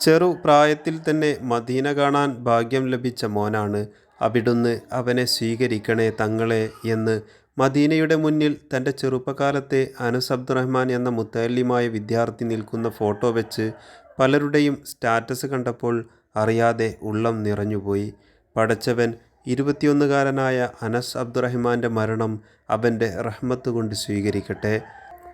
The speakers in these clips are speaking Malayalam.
ചെറു പ്രായത്തിൽ തന്നെ മദീന കാണാൻ ഭാഗ്യം ലഭിച്ച മോനാണ്. അവിടുന്ന് അവനെ സ്വീകരിക്കണേ തങ്ങളെ എന്ന് മദീനയുടെ മുന്നിൽ തന്റെ ചെറുപ്പകാലത്തെ അനസ് അബ്ദുറഹ്മാൻ എന്ന മുത്തല്ലിമായ വിദ്യാർത്ഥി നിൽക്കുന്ന ഫോട്ടോ വെച്ച് പലരുടെയും സ്റ്റാറ്റസ് കണ്ടപ്പോൾ അറിയാതെ ഉള്ളം നിറഞ്ഞുപോയി. പടച്ചവൻ ഇരുപത്തിയൊന്നുകാരനായ അനസ് അബ്ദുറഹ്മാന്റെ മരണം അവന്റെ റഹ്മത്ത് കൊണ്ട് സ്വീകരിക്കട്ടെ.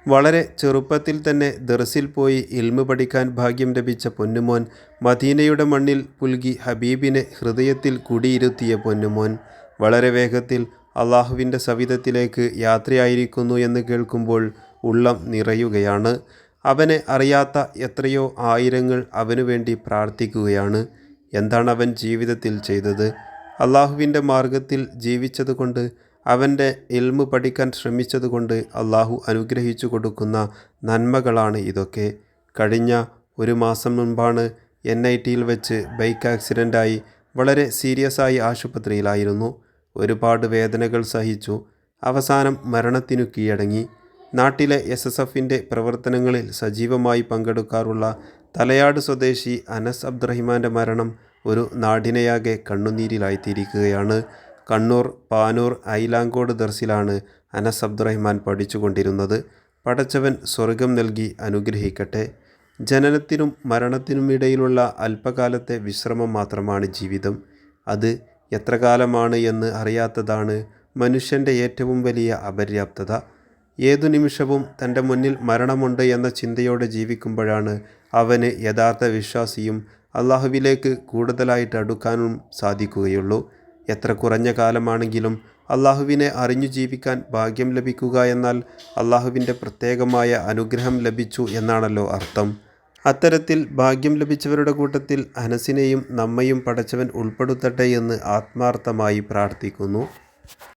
വളരെ ചെറുപ്പത്തിൽ തന്നെ ദർസിൽ പോയി ഇൽമ് പഠിക്കാൻ ഭാഗ്യം ലഭിച്ച പൊന്നുമോൻ മദീനയുടെ മണ്ണിൽ പുൽകി ഹബീബിനെ ഹൃദയത്തിൽ കുടിയിരുത്തിയ പൊന്നുമോൻ വളരെ വേഗത്തിൽ അള്ളാഹുവിന്റെ സവിധത്തിലേക്ക് യാത്രയായിരിക്കുന്നു എന്ന് കേൾക്കുമ്പോൾ ഉള്ളം നിറയുകയാണ്. അവനെ അറിയാത്ത എത്രയോ ആയിരങ്ങൾ അവനു വേണ്ടി പ്രാർത്ഥിക്കുകയാണ്. എന്താണ് അവൻ ജീവിതത്തിൽ ചെയ്തത്? അള്ളാഹുവിന്റെ മാർഗത്തിൽ ജീവിച്ചതുകൊണ്ട് അവന്റെ ഇൽമ് പഠിക്കാൻ ശ്രമിച്ചതുകൊണ്ട് അള്ളാഹു അനുഗ്രഹിച്ചു കൊടുക്കുന്ന നന്മകളാണ് ഇതൊക്കെ. കഴിഞ്ഞ ഒരു മാസം മുൻപാണ് എൻ ഐ ടിയിൽ വെച്ച് ബൈക്ക് ആക്സിഡന്റായി വളരെ സീരിയസ് ആയി ആശുപത്രിയിലായിരുന്നു. ഒരുപാട് വേദനകൾ സഹിച്ചു. അവസാനം മരണത്തിനു കീഴടങ്ങി. നാട്ടിലെ എസ് എസ് എഫിന്റെ പ്രവർത്തനങ്ങളിൽ സജീവമായി പങ്കെടുക്കാറുള്ള തലയാട് സ്വദേശി അനസ് അബ്ദുറഹിമാന്റെ മരണം ഒരു നാടിനെയാകെ കണ്ണുനീരിലായിത്തീരിക്കുകയാണ്. കണ്ണൂർ പാനൂർ ഐലാങ്കോട് ദർസിലാണ് അനസ് അബ്ദുറഹ്മാൻ പഠിച്ചുകൊണ്ടിരുന്നത്. പടച്ചവൻ സ്വർഗം നൽകി അനുഗ്രഹിക്കട്ടെ. ജനനത്തിനും മരണത്തിനും ഇടയിലുള്ള അല്പകാലത്തെ വിശ്രമം മാത്രമാണ് ജീവിതം. അത് എത്ര കാലമാണ് എന്ന് അറിയാത്തതാണ് മനുഷ്യന്റെ ഏറ്റവും വലിയ അപര്യാപ്തത. ഏതു നിമിഷവും തന്റെ മുന്നിൽ മരണമുണ്ട് എന്ന ചിന്തയോടെ ജീവിക്കുമ്പോഴാണ് അവന് യഥാർത്ഥ വിശ്വാസിയും അള്ളാഹുവിലേക്ക് കൂടുതലായിട്ട് അടുക്കാനും സാധിക്കുകയുള്ളൂ. എത്ര കുറഞ്ഞ കാലമാണെങ്കിലും അള്ളാഹുവിനെ അറിഞ്ഞു ജീവിക്കാൻ ഭാഗ്യം ലഭിക്കുക എന്നാൽ അള്ളാഹുവിന്റെ പ്രത്യേകമായ അനുഗ്രഹം ലഭിച്ചു എന്നാണല്ലോ അർത്ഥം. അത്തരത്തിൽ ഭാഗ്യം ലഭിച്ചവരുടെ കൂട്ടത്തിൽ അനസിനെയും നമ്മയും പടച്ചവൻ ഉൾപ്പെടുത്തട്ടെ എന്ന് ആത്മാർത്ഥമായി പ്രാർത്ഥിക്കുന്നു.